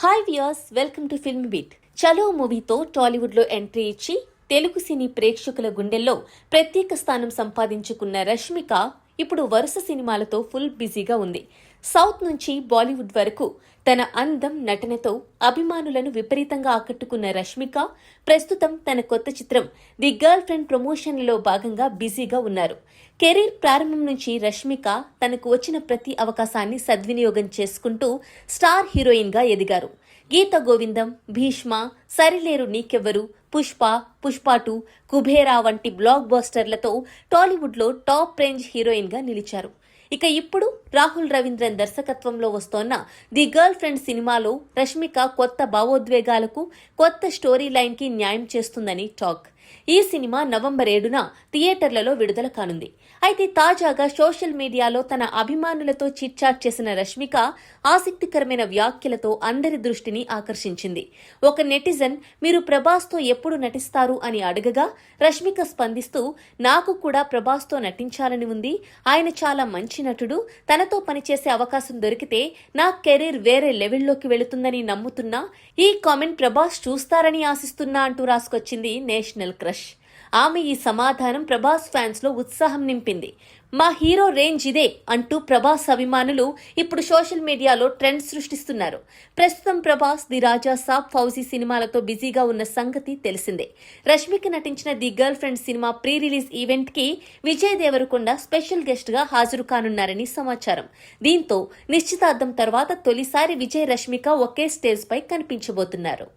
Hi viewers welcome to film beat చలో మూవీతో టాలీవుడ్లో ఎంట్రీ ఇచ్చి తెలుగు సినీ ప్రేక్షకుల గుండెల్లో ప్రత్యేక స్థానం సంపాదించుకున్న రష్మిక ఇప్పుడు వరుస సినిమాలతో ఫుల్ బిజీగా ఉంది. సౌత్ నుంచి బాలీవుడ్ వరకు తన అందం నటనతో అభిమానులను విపరీతంగా ఆకట్టుకున్న రష్మిక ప్రస్తుతం తన కొత్త చిత్రం ది గర్ల్ ఫ్రెండ్ ప్రమోషన్లో భాగంగా బిజీగా ఉన్నారు. కెరీర్ ప్రారంభం నుంచి రష్మిక తనకు వచ్చిన ప్రతి అవకాశాన్ని సద్వినియోగం చేసుకుంటూ స్టార్ హీరోయిన్గా ఎదిగారు. గీత గోవిందం భీష్మ సరిలేరు నీకెవ్వరు పుష్ప పుష్ప టూ కుబేరా వంటి బ్లాక్ బాస్టర్లతో టాలీవుడ్లో టాప్ రేంజ్ హీరోయిన్గా నిలిచారు. ఇక ఇప్పుడు రాహుల్ రవీంద్రన్ దర్శకత్వంలో వస్తోన్న ది గర్ల్ ఫ్రెండ్ సినిమాలో రష్మిక కొత్త భావోద్వేగాలకు కొత్త స్టోరీ లైన్కి న్యాయం చేస్తుందని టాక్. ఈ సినిమా నవంబర్ ఏడున థియేటర్లలో విడుదల కానుంది. అయితే తాజాగా సోషల్ మీడియాలో తన అభిమానులతో చిట్చాట్ చేసిన రష్మిక ఆసక్తికరమైన వ్యాఖ్యలతో అందరి దృష్టిని ఆకర్షించింది. ఒక నెటిజన్ మీరు ప్రభాస్తో ఎప్పుడు నటిస్తారు అని అడగగా రష్మిక స్పందిస్తూ నాకు కూడా ప్రభాస్తో నటించాలని ఉంది ఆయన చాలా మంచి నటుడు తనతో పనిచేసే అవకాశం దొరికితే నా కెరీర్ వేరే లెవెల్లోకి వెళుతుందని నమ్ముతున్నా ఈ కామెంట్ ప్రభాస్ చూస్తారని ఆశిస్తున్నా అంటూ రాసుకొచ్చింది నేషనల్ క్రష్. ఆమె ఈ సమాధానం ప్రభాస్ ఫ్యాన్స్లో ఉత్సాహం నింపింది. మా హీరో రేంజ్ ఇదే అంటూ ప్రభాస్ అభిమానులు ఇప్పుడు సోషల్ మీడియాలో ట్రెండ్ సృష్టిస్తున్నారు. ప్రస్తుతం ప్రభాస్ ది రాజా సాబ్ ఫౌజీ సినిమాలతో బిజీగా ఉన్న సంగతి తెలిసిందే. రష్మిక నటించిన the girlfriend cinema pre release ఈవెంట్కి విజయ్ దేవరకొండ స్పెషల్ గెస్ట్గా హాజరు కానున్నారని సమాచారం. దీంతో నిశ్చితార్థం తర్వాత తొలిసారి విజయ్ రష్మిక ఒకే స్టేజ్ పై కనిపించబోతున్నారు.